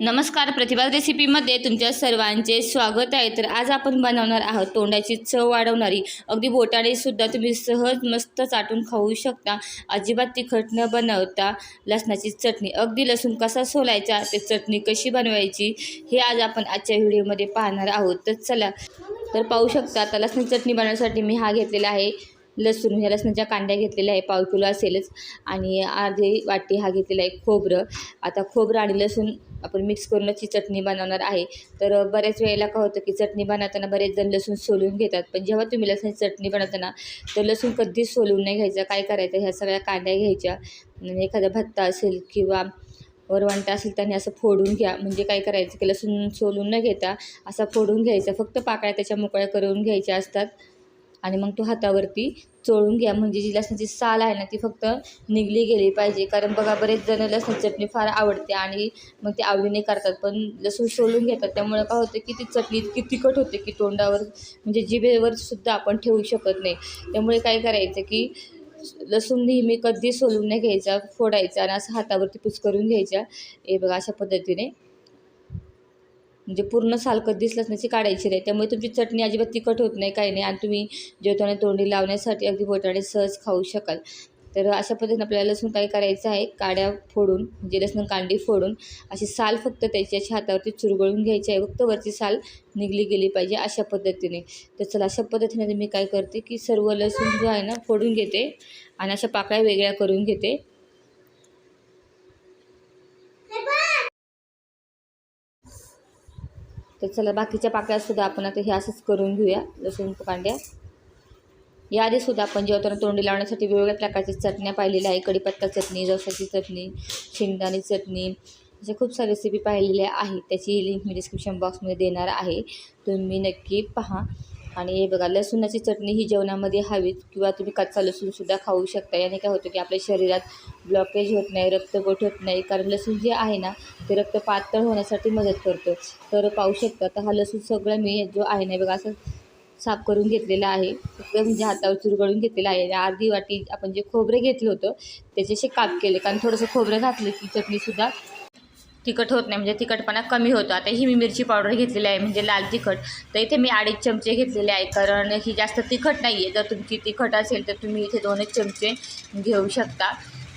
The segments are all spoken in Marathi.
नमस्कार प्रतिभा रेसिपीमध्ये तुमच्या सर्वांचे स्वागत आहे. तर आज आपण बनवणार आहोत तोंडाची चव वाढवणारी. अगदी बोटाने सुद्धा तुम्ही सहज मस्त चाटून खाऊ शकता. अजिबात तिखट न बनवता लसणाची चटणी. अगदी लसूण कसा सोलायचा ते चटणी कशी बनवायची हे आज आपण आजच्या व्हिडिओमध्ये पाहणार आहोत. तर चला तर पाहू शकता आता लसणाची चटणी बनवण्यासाठी मी हा घेतलेला आहे. लसूण ह्या लसणाच्या कांड्या घेतलेल्या आहे पाव किलो असेलच. आणि अर्धी वाटी हा घेतलेला आहे खोबरं. आता खोबरं आणि लसूण आपण मिक्स करूनच ही चटणी बनवणार आहे. तर बऱ्याच वेळेला काय होतं की चटणी बनवताना बरेच जण लसूण सोलून घेतात. पण जेव्हा तुम्ही लसणाची चटणी बनवताना तर लसूण कधीच सोलून नाही घ्यायचं. काय करायचं? ह्या सगळ्या कांड्या घ्यायच्या. एखादा भत्ता असेल किंवा वरवंटा असेल त्याने असं फोडून घ्या. म्हणजे काय करायचं की लसूण सोलून न घेता असा फोडून घ्यायचा. फक्त पाकळ्या त्याच्या मोकळ्या करून घ्यायच्या असतात. आणि मग तो हातावरती चोळून घ्या. म्हणजे जी लसणाची साल आहे ना ती फक्त निघली गेली पाहिजे. कारण बघा बरेच जण लसूण चटणी फार आवडते आणि मग ते आवडीने करतात. पण लसूण सोलून घेतात. त्यामुळे काय होतं की ती चटणी इतकी तिखट होते की तोंडावर म्हणजे जिभेवर सुद्धा आपण ठेवू शकत नाही. त्यामुळे काय करायचं की लसूण नेहमी कधी सोलून नाही घ्यायचा फोडायचा आणि असं हातावरती पुचकरून घ्यायच्या हे बघा अशा पद्धतीने म्हणजे पूर्ण साल कधीच लसणाची काढायची नाही. त्यामुळे तुमची चटणी अजिबात तिखट होत नाही काही नाही. आणि तुम्ही जेवताना तोंडी लावण्यासाठी अगदी बोटाने सहज खाऊ शकाल. तर अशा पद्धतीने आपल्याला लसूण काय करायचं आहे काड्या फोडून म्हणजे लसूण कांडी फोडून. अशी साल फक्त त्याची अशी हातावरती चुरगळून घ्यायची आहे. फक्त वरची साल निघली गेली पाहिजे अशा पद्धतीने. तर चला अशा पद्धतीने मी काय करते की सर्व लसूण जो आहे ना फोडून घेते. आणि अशा पाकळ्या वेगळ्या करून घेते. तर चला बाकीच्या पाकळ्यासुद्धा आपण आता हे असंच करून घेऊया लसूण कांड्या. याआधीसुद्धा आपण जेवताना तोंडी लावण्यासाठी वेगवेगळ्या प्रकारच्या चटण्या पाहिलेल्या आहे कढीपत्ता चटणी जवसाची चटणी शेंगदाणी चटणी अशा खूप साऱ्या रेसिपी पाहिलेल्या आहेत. त्याची लिंक मी डिस्क्रिप्शन बॉक्समध्ये देणार आहे. तुम्ही नक्की पहा. आणि हे बघा लसूणाची चटणी ही जेवणामध्ये हवीच किंवा तुम्ही कच्चा लसूणसुद्धा खाऊ शकता. याने काय होतं की आपल्या शरीरात ब्लॉकेज होत नाही रक्तगोठ होत नाही. कारण लसूण जे आहे ना ते रक्त पातळ होण्यासाठी मदत करतं. तर पाहू शकता तर हा लसूण सगळं मी जो आहे ना बघा असं साफ करून घेतलेला आहे. म्हणजे हातावर चुरगळून घेतलेला आहे. आणि अर्धी वाटी आपण जे खोबरे घेतलं होतं त्याचे काप केले. कारण थोडंसं खोबरं घातलं की चटणीसुद्धा तिखट होत नाही म्हणजे तिखटपणा कमी होतो. आता ही मी मिरची पावडर घेतलेली आहे म्हणजे लाल तिखट. तर इथे मी अडीच चमचे घेतलेले आहे कारण ही जास्त तिखट नाही आहे जर तुमची तिखट असेल तर तुम्ही इथे दोनच चमचे घेऊ शकता.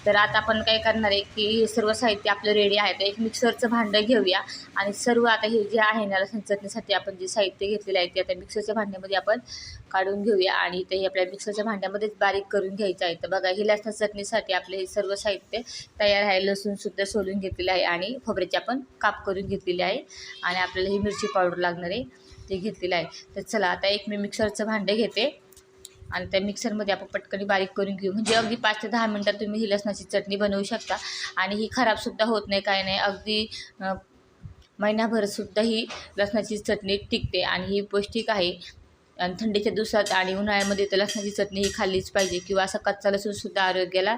तर आता आपण काय करणार आहे की हे सर्व साहित्य आपलं रेडी आहे. तर एक मिक्सरचं भांडं घेऊया. आणि सर्व आता हे जे आहे ना लसण चटणीसाठी आपण जे साहित्य घेतलेलं आहे ते आता मिक्सरच्या भांड्यामध्ये आपण काढून घेऊया. आणि ते आपल्या मिक्सरच्या भांड्यामध्येच बारीक करून घ्यायचं आहे. तर बघा ही लसण चटणीसाठी आपले हे सर्व साहित्य तयार आहे. लसूणसुद्धा सोलून घेतलेलं आहे आणि खोबऱ्याची आपण काप करून घेतलेले आहे. आणि आपल्याला ही मिरची पावडर लागणार आहे ते घेतलेलं आहे. तर चला आता एक मी मिक्सरचं भांडं घेते. आणि त्या मिक्सरमध्ये आपण पटकन बारीक करून घेऊ. म्हणजे अगदी पाच ते दहा मिनटात तुम्ही ही लसणाची चटणी बनवू शकता. आणि ही खराबसुद्धा होत नाही काय नाही. अगदी महिनाभरसुद्धा ही लसणाची चटणी टिकते आणि ही पौष्टिक आहे. आणि थंडीच्या दिवसात आणि उन्हाळ्यामध्ये तर लसणाची चटणी ही खाल्लीच पाहिजे किंवा असा कच्चा लसूणसुद्धा आरोग्याला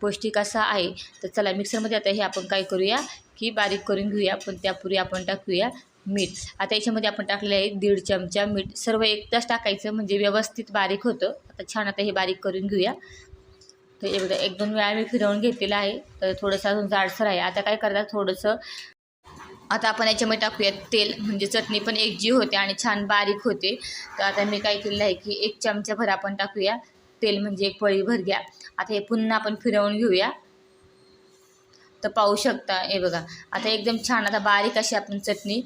पौष्टिक असा आहे. तर चला मिक्सरमध्ये आता हे आपण काय करूया की बारीक करून घेऊया. पण त्यापूर्वी आपण टाकूया मीठ. आता याच्यामध्ये आपण टाकलेलं आहे दीड चमचा मीठ. सर्व एकदाच टाकायचं म्हणजे व्यवस्थित बारीक होतं. आता छान आता हे बारीक करून घेऊया. तर हे बघा एक दोन वेळा मी फिरवून घेतलेलं आहे. तर थोडंसं अजून जाडसर आहे. आता काय करतात थोडंसं आता आपण याच्यामध्ये टाकूयात तेल. म्हणजे चटणी पण एकजीव होते आणि छान बारीक होते. तर आता मी काय केलेलं आहे की एक चमचाभर आपण टाकूया. तेल म्हणजे एक पळीभर घ्या. आता हे पुन्हा आपण फिरवून घेऊया. तर पाहू शकता हे बघा. आता एकदम छान आता बारीक अशी आपण चटणी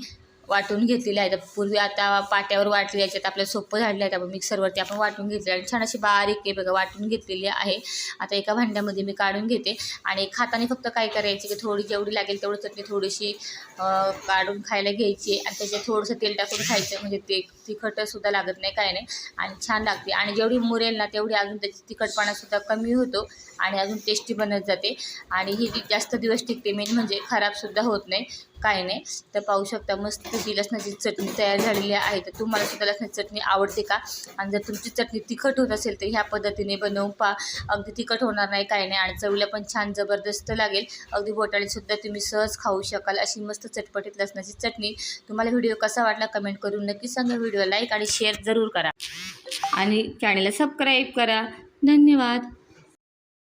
वाटून घेतलेली आहे पूर्वी आता पाट्यावर वाटली याच्यात आपल्याला सोपं झालेलं आहे त्यामुळे मिक्सरवरती आपण वाटून घेतले आणि छान अशी बारीक आहे बघा वाटून घेतलेली आहे. आता एका भांड्यामध्ये मी काढून घेते. आणि खाताना फक्त काय करायची की थोडी जेवढी लागेल तेवढी चटणी थोडीशी काढून खायला घ्यायची. आणि त्याच्यात थोडंसं तेल टाकून खायचं. म्हणजे ते तिखटसुद्धा लागत नाही काय नाही. आणि छान लागते. आणि जेवढी मुरेल ना तेवढी अजून त्याची तिखटपणासुद्धा कमी होतो. आणि अजून टेस्टी बनत जाते. आणि ही जास्त दिवस टिकते मेन म्हणजे खराबसुद्धा होत नाही. काय नाही. तर पाहू शकता मस्त ही लसणाची चटणी तयार झालेली आहे. तर तुम्हाला सुद्धा लसणाची चटणी आवडते का? आणि जर तुमची चटणी तिखट होत असेल तर ह्या पद्धतीने बनवून पा अगदी तिखट होणार नाही काय नाही. आणि चवीला पण छान जबरदस्त लागेल. अगदी बोटाळीसुद्धा तुम्ही सहज खाऊ शकाल अशी मस्त चटपटीत लसणाची चटणी. तुम्हाला व्हिडिओ कसा वाटला कमेंट करून नक्की सांगा. व्हिडिओ लाईक आणि शेअर जरूर करा. आणि चॅनेलला सबस्क्राईब करा. धन्यवाद.